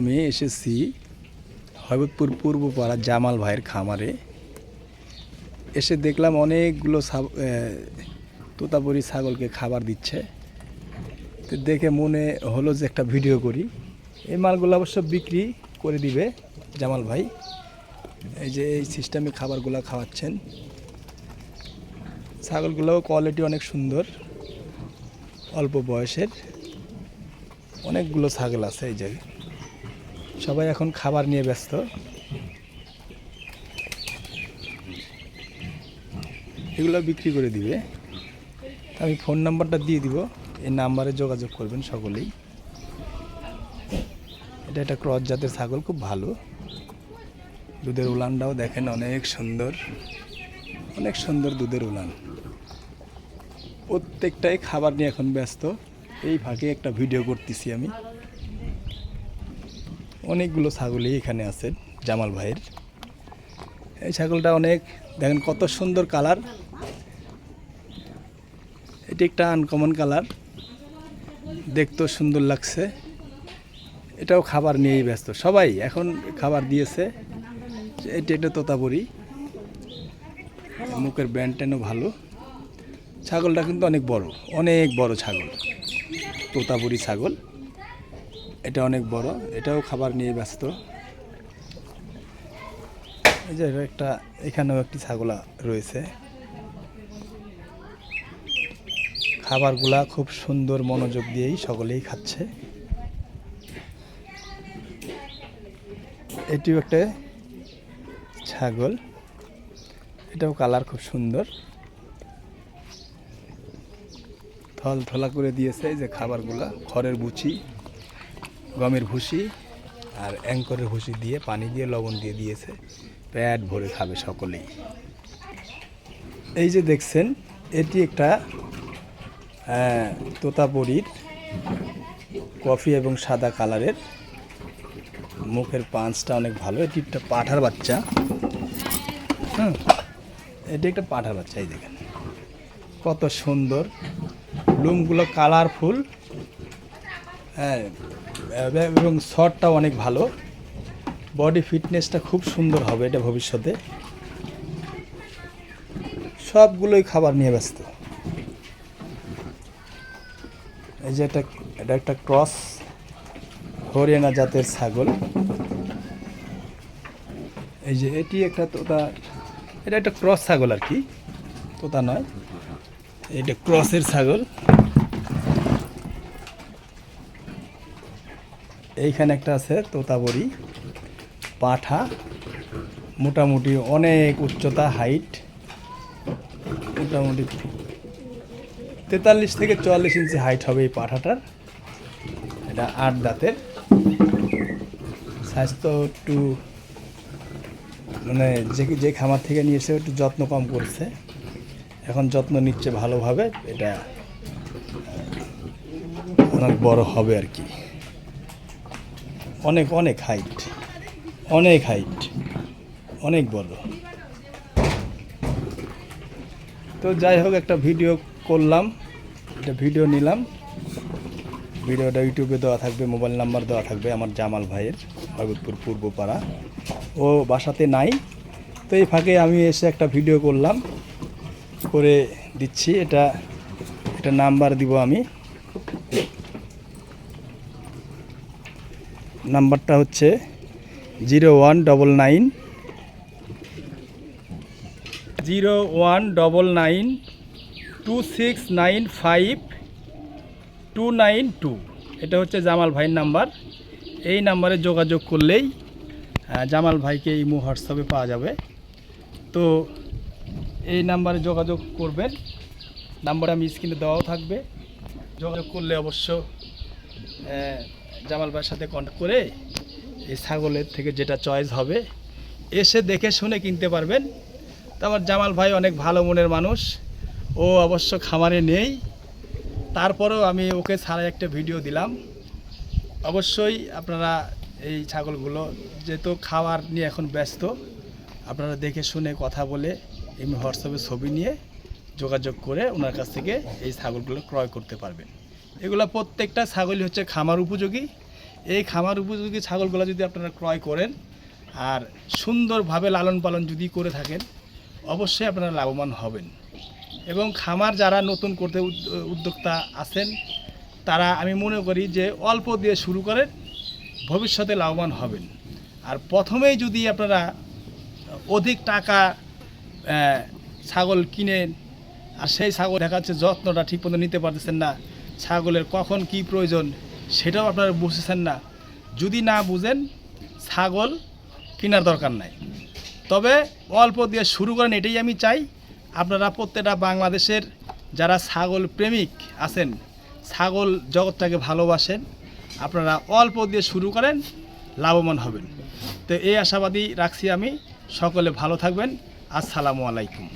আমি এসেছি হবিবপুর পূর্বপাড়া জামাল ভাইয়ের খামারে। এসে দেখলাম অনেকগুলো তোতাপুরি ছাগলকে খাবার দিচ্ছে। তো দেখে মনে হলো যে একটা ভিডিও করি। এই মালগুলো অবশ্য বিক্রি করে দিবে জামাল ভাই। এই যে এই সিস্টেমে খাবারগুলো খাওয়াচ্ছেন। ছাগলগুলোও কোয়ালিটি অনেক সুন্দর, অল্প বয়সের। অনেকগুলো ছাগল আছে এই জায়গায় সবাই এখন খাবার নিয়ে ব্যস্ত। এগুলো বিক্রি করে দিবে। আমি ফোন নাম্বারটা দিয়ে দিব। এই নাম্বারে যোগাযোগ করবেন সকলেই। এটা একটা ক্রস জাতের ছাগল, খুব ভালো। দুধের উলানটাও দেখেন অনেক সুন্দর। অনেক সুন্দর দুধের উলান। প্রত্যেকটাই খাবার নিয়ে এখন ব্যস্ত। এই ফাঁকে একটা ভিডিও করতেছি আমি। অনেকগুলো ছাগলই এখানে আছে, জামাল ভাইয়ের। এই ছাগলটা অনেক, দেখেন কত সুন্দর কালার। এটি একটা আনকমন কালার। দেখতেও সুন্দর লাগছে। এটাও খাবার নিয়েই ব্যস্ত। সবাই এখন খাবার দিয়েছে। এটি একটা তোতাপুরি। মুখের ব্যান্ডটেনও ভালো। ছাগলটা কিন্তু অনেক বড় অনেক বড় ছাগল। তোতাপুরি ছাগল। এটা অনেক বড়, এটাও খাবার নিয়ে ব্যস্ত। এই যে একটা, এখানেও একটি ছাগল রয়েছে। খাবারগুলা খুব সুন্দর মনোযোগ দিয়েই সকলেই খাচ্ছে। এটিও একটা ছাগল। এটাও কালার খুব সুন্দর। থল থলা করে দিয়েছে যে খাবারগুলা, খড়ের বুচি। গমের ভুসি আর অ্যাঙ্করের ভুসি দিয়ে পানি দিয়ে লবণ দিয়ে দিয়েছে। পেট ভরে খাবে সকলেই। এই যে দেখছেন, এটি একটা তোতাপুরির কফি এবং সাদা কালারের। মুখের পাঁচটা অনেক ভালো। এটি একটা পাঠার বাচ্চা। হুম, এটি একটা পাঠার বাচ্চা, এই দেখেন। কত সুন্দর। লুমগুলো কালারফুল। হ্যাঁ এব- শটটাও অনেক ভালো। বডি ফিটনেসটা খুব সুন্দর হবে এটা ভবিষ্যতে। সবগুলোই খাবার নিয়ে ব্যস্ত। এই যে এটা এটা একটা ক্রস, হরিয়ানা জাতের ছাগল। এই যে এটি একটা তোতা, এটা একটা ক্রস ছাগল আর কি, তোতা নয়। এটা ক্রসের ছাগল। এইখানে একটা আছে তোতাবড়ি, পাঠা, মোটামুটি অনেক উচ্চতা, হাইট, মোটামুটি তেতাল্লিশ থেকে চুয়াল্লিশ ইঞ্চি হাইট হবে এই পাঠাটার। এটা আট দাঁতের। স্বাস্থ্য একটু মানে যে যে খামার থেকে নিয়ে এসে একটু যত্ন কম করছে। এখন যত্ন নিচ্ছে ভালোভাবে, এটা অনেক বড় হবে আর কি। অনেক অনেক হাইট অনেক হাইট অনেক বড়। তো যাই হোক, একটা ভিডিও করলাম, একটা ভিডিও নিলাম। ভিডিওটা ইউটিউবে দেওয়া থাকবে মোবাইল নাম্বার দেওয়া থাকবে আমার জামাল ভাইয়ের মহবুবপুর পূর্বপাড়া। ও বাসাতে নাই, তো এই ফাঁকে আমি এসে একটা ভিডিও করলাম, করে দিচ্ছি। এটা একটা নাম্বার দিব আমি। নাম্বারটা হচ্ছে zero one double nine zero one double nine two six nine five two nine two. এটা হচ্ছে জামাল ভাইয়ের নাম্বার। এই নাম্বারে যোগাযোগ করলেই জামাল ভাইকে এই মো হোয়াটসঅ্যাপে পাওয়া যাবে। তো এই নাম্বারে যোগাযোগ করবেন। নাম্বার আমি স্ক্রিনে দেওয়াও থাকবে। যোগাযোগ করলে অবশ্য জামাল ভাইয়ের সাথে কন্ট্যাক্ট করে এই ছাগলের থেকে যেটা চয়েস হবে, এসে দেখে শুনে কিনতে পারবেন। তো আমার জামাল ভাই অনেক ভালো মনের মানুষ, ও অবশ্য খামারে নেই। তারপরেও আমি ওকে ছাড়া একটা ভিডিও দিলাম। অবশ্যই আপনারা এই ছাগলগুলো যেহেতু খাওয়ার নিয়ে এখন ব্যস্ত, আপনারা দেখে শুনে কথা বলে এমনি হোয়াটসঅ্যাপে ছবি নিয়ে যোগাযোগ করে ওনার কাছ থেকে এই ছাগলগুলো ক্রয় করতে পারবেন। এগুলো প্রত্যেকটা ছাগলই হচ্ছে খামার উপযোগী। এই খামার উপযোগী ছাগলগুলো যদি আপনারা ক্রয় করেন আর সুন্দরভাবে লালন পালন যদি করে থাকেন, অবশ্যই আপনারা লাভবান হবেন। এবং খামার যারা নতুন করতে উদ- উদ্যোক্তা আছেন, তারা আমি মনে করি যে অল্প দিয়ে শুরু করেন, ভবিষ্যতে লাভবান হবেন। আর প্রথমেই যদি আপনারা অধিক টাকা ছাগল কিনেন, আর সেই ছাগল দেখা যাচ্ছে যত্নটা ঠিক মতো নিতে পারতেছেন না ছাগলের কখন কি প্রয়োজন সেটাও আপনারা বুঝতেছেন না। যদি না বুঝেন, ছাগল কেনার দরকার নাই। তবে অল্প দিয়ে শুরু করেন, এটাই আমি চাই। আপনারা প্রত্যেকটা বাংলাদেশের যারা ছাগল প্রেমিক আছেন, ছাগল জগৎটাকে ভালোবাসেন, আপনারা অল্প দিয়ে শুরু করেন, লাভবান হবেন। তো এই আশাবাদী রাখছি আমি। সকলে ভালো থাকবেন। আসসালামু আলাইকুম।